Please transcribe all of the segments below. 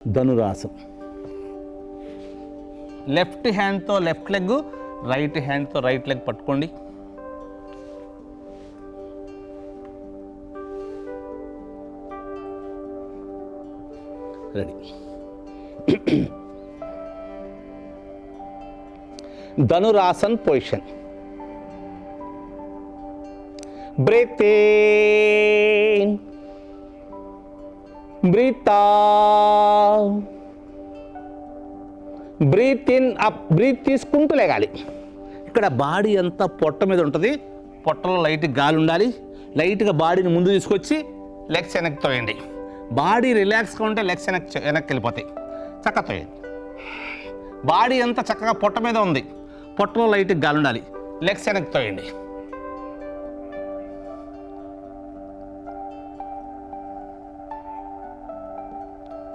ధనురాసం left హ్యాండ్తో left leg right హ్యాండ్తో right leg పట్టుకోండి. Ready. Dhanurasana position. Breathe breathe. Breathe in up breath తీసుకుంటూ లేగాలి. ఇక్కడ బాడీ అంతా పొట్ట మీద ఉంటుంది. పొట్టలో లైట్ గాలి ఉండాలి. లైట్గా బాడీని ముందు తీసుకొచ్చి లెగ్స్ వెనక్కి తోయండి. బాడీ రిలాక్స్గా ఉంటే లెగ్స్ వెనక్కి వెనక్కి వెళ్ళిపోతాయి. చక్కగా తోయండి. బాడీ అంతా చక్కగా పొట్ట మీద ఉంది. పొట్టలో లైట్గా గాలి ఉండాలి. లెగ్స్ వెనక్కి తోయండి.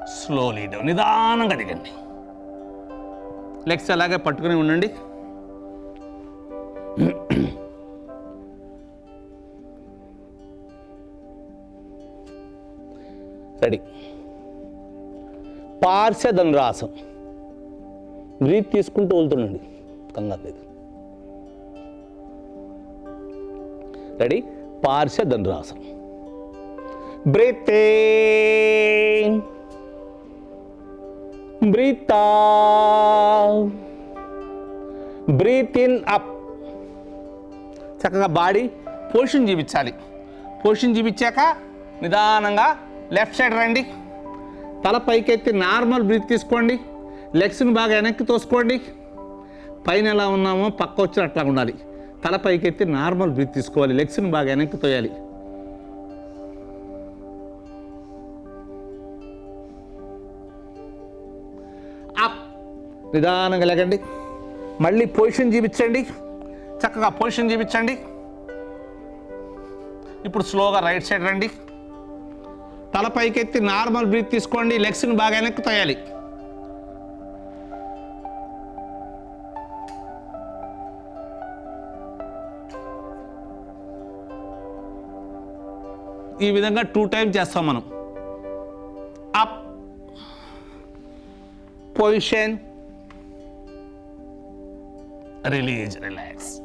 స్లోలీ డౌన్ నిదానంగా దిగండి. లెగ్స్ అలాగే పట్టుకుని ఉండండి. రెడీ. పార్శ్వ ధనురాసం బ్రీత్ తీసుకుంటూ వెళ్తుండండి. కంగారు లేదు రెడీ? పార్శ్వ ధనురాసం breathe breathe breathe in up చక్కగా బాడీ పోషన్ చూపించాలి. పోషన్ చూపించాక నిదానంగా లెఫ్ట్ సైడ్ రండి. తల పైకెత్తి నార్మల్ బ్రీత్ తీసుకోండి. లెగ్స్ని బాగా వెనక్కి తోసుకోండి. పైన ఎలా ఉన్నామో పక్క వచ్చిన అట్లా ఉండాలి. తల పైకెత్తి నార్మల్ బ్రీత్ తీసుకోవాలి. లెగ్స్ని బాగా వెనక్కి తోయాలి. నిదానంగా లేకండి. మళ్ళీ పొజిషన్ చూపించండి. చక్కగా పొజిషన్ చూపించండి. ఇప్పుడు స్లోగా రైట్ సైడ్ రండి. తల పైకెత్తి నార్మల్ బ్రీత్ తీసుకోండి. లెగ్స్ని బాగా వెనక్కి తోయాలి. ఈ విధంగా టూ టైం చేస్తాం మనం. అప్. పొజిషన్. release, relax.